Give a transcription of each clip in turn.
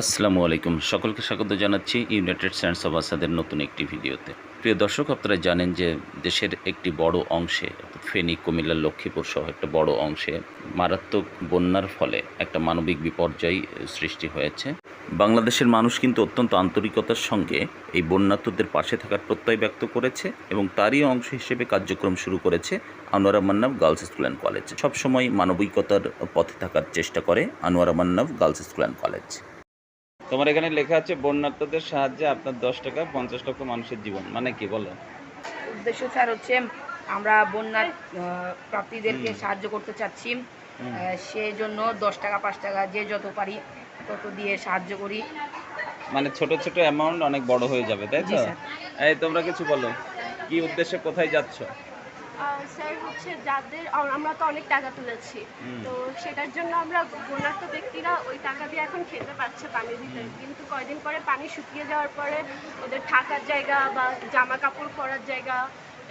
আসসালামু আলাইকুম। সকলকে স্বাগত জানাচ্ছি ইউনাইটেড স্ট্যান্ডস অফ আসাদের নতুন একটি ভিডিওতে। প্রিয় দর্শক, আপনারা জানেন যে দেশের একটি বড় অংশে, ফেনী, কুমিল্লা, লক্ষ্মীপুর সহ একটা বড় অংশে মারাত্মক বন্যার ফলে একটা মানবিক বিপর্যয় সৃষ্টি হয়েছে। বাংলাদেশের মানুষ কিন্তু অত্যন্ত আন্তরিকতার সঙ্গে এই বন্যার্তদের পাশে থাকার প্রত্যয় ব্যক্ত করেছে এবং তারই অংশ হিসেবে কার্যক্রম শুরু করেছে Anowara Mannab girls school and college. সবসময় মানবিকতার পথে থাকার চেষ্টা করে Anowara Mannab girls school and college. তোমার এখানে লেখা আছে বন্যার্থদের সাহায্যে আপনার দশ টাকা পঞ্চাশ লক্ষ মানুষের জীবন। মানে কি বলো? উদ্দেশ্য স্যার হচ্ছে আমরা বন্যার প্রাপ্তিদেরকে সাহায্য করতে চাচ্ছি। সেই জন্য দশ টাকা পাঁচ টাকা যে যত পারি তত দিয়ে সাহায্য করি। মানে ছোট ছোট অ্যামাউন্ট অনেক বড় হয়ে যাবে তাই তো? এই তোমরা কিছু বলো কি উদ্দেশ্যে কোথায় যাচ্ছ? স্যার হচ্ছে যাদের আমরা তো অনেক টাকা তুলেছি। তো সেটার জন্য আমরা বন্যার্থ ব্যক্তিরা ওই টাকা দিয়ে এখন খেতে পারছে পানির ভিতরে কিন্তু কয়দিন পরে পানি শুকিয়ে যাওয়ার পরে ওদের থাকার জায়গা বা জামা কাপড় পরার জায়গা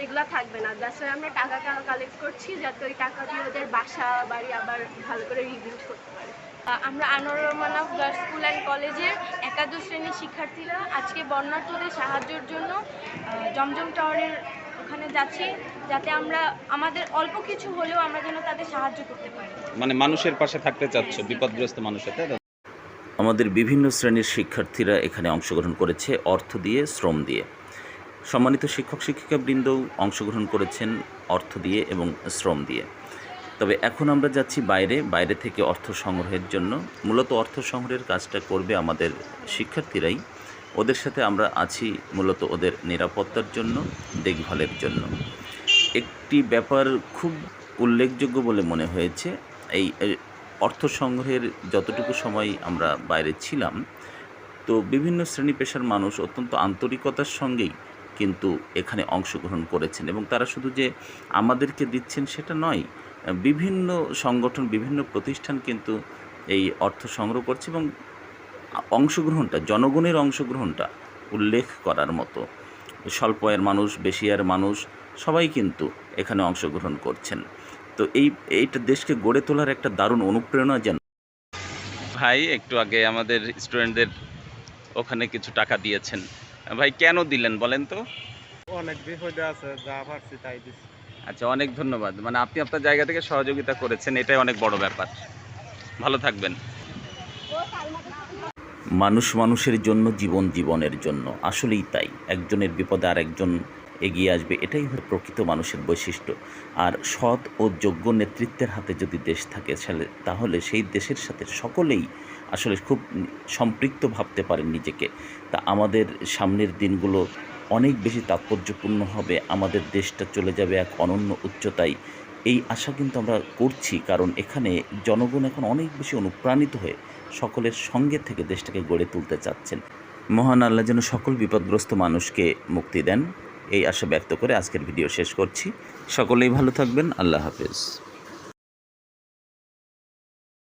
এগুলা থাকবে না। দ্যাটস আমরা টাকা কালেক্ট করছি যাতে ওই টাকা দিয়ে ওদের বাসা বাড়ি আবার ভালো করে রিবিল্ড করতে পারে। আমরা Anwar Rahman girls school and কলেজের একাদশ শ্রেণির শিক্ষার্থীরা আজকে বন্যার্থদের সাহায্যের জন্য জমজম টাওয়ারের ওখানে যাচ্ছি যাতে আমরা আমাদের অল্প কিছু হলেও আমরা যেন তাদের সাহায্য করতে পারি। মানে মানুষের পাশে থাকতে চাচ্ছ বিপদগ্রস্ত মানুষের তাই আমাদের বিভিন্ন শ্রেণির শিক্ষার্থীরা এখানে অংশগ্রহণ করেছে অর্থ দিয়ে শ্রম দিয়ে। সম্মানিত শিক্ষক শিক্ষিকাবৃন্দও অংশগ্রহণ করেছেন অর্থ দিয়ে এবং শ্রম দিয়ে। তবে এখন আমরা যাচ্ছি বাইরে বাইরে থেকে অর্থ সংগ্রহের জন্য। মূলত অর্থ সংগ্রহের কাজটা করবে আমাদের শিক্ষার্থীরাই। ওদের সাথে আমরা আছি মূলত ওদের নিরাপত্তার জন্য, দেখভালের জন্য। একটি ব্যাপার খুব উল্লেখযোগ্য বলে মনে হয়েছে, এই অর্থ সংগ্রহের যতটুকু সময় আমরা বাইরে ছিলাম, তো বিভিন্ন শ্রেণি পেশার মানুষ অত্যন্ত আন্তরিকতার সঙ্গেই কিন্তু এখানে অংশগ্রহণ করেছেন এবং তারা শুধু যে আমাদেরকে দিচ্ছেন সেটা নয়, বিভিন্ন সংগঠন, বিভিন্ন প্রতিষ্ঠান কিন্তু এই অর্থ সংগ্রহ করছে এবং অংশগ্রহণটা জনগণের অংশগ্রহণটা উল্লেখ করার মতো। স্বল্প আয়ের মানুষ বেশি আয়ের মানুষ সবাই কিন্তু এখানে অংশগ্রহণ করছেন। তো এই এইটা দেশকে গড়ে তোলার একটা দারুণ অনুপ্রেরণা যেন ভাই একটু আগে আমাদের স্টুডেন্টদের ওখানে কিছু টাকা দিয়েছেন। ভাই কেন দিলেন বলেন তো? অনেক বিপদে আছে যা পারছি তাই দিচ্ছি আচ্ছা অনেক ধন্যবাদ। মানে আপনি আপনার জায়গা থেকে সহযোগিতা করেছেন এটাই অনেক বড় ব্যাপার। ভালো থাকবেন। মানুষ মানুষের জন্য, জীবন জীবনের জন্য। আসলেই তাই। একজনের বিপদে আর একজন এগিয়ে আসবে, এটাই হলো প্রকৃত মানুষের বৈশিষ্ট্য। আর সৎ ও যোগ্য নেতৃত্বের হাতে যদি দেশ থাকে তাহলে- সেই দেশের সাথে সকলেই আসলে খুব সম্পৃক্ত ভাবতে পারেন নিজেকে। তা আমাদের সামনের দিনগুলো অনেক বেশি তাৎপর্যপূর্ণ হবে। আমাদের দেশটা চলে যাবে এক অনন্য উচ্চতায়। এই আশা কিন্তু আমরা করছি, কারণ এখানে জনগণ এখন অনেক বেশি অনুপ্রাণিত হয়ে সকলের সঙ্গে থেকে দেশটাকে গড়ে তুলতে চাচ্ছেন। মহান আল্লাহ যেন সকল বিপদগ্রস্ত মানুষকে মুক্তি দেন, এই আশা ব্যক্ত করে আজকের ভিডিও শেষ করছি। সকলেই ভালো থাকবেন, আল্লাহ হাফেজ।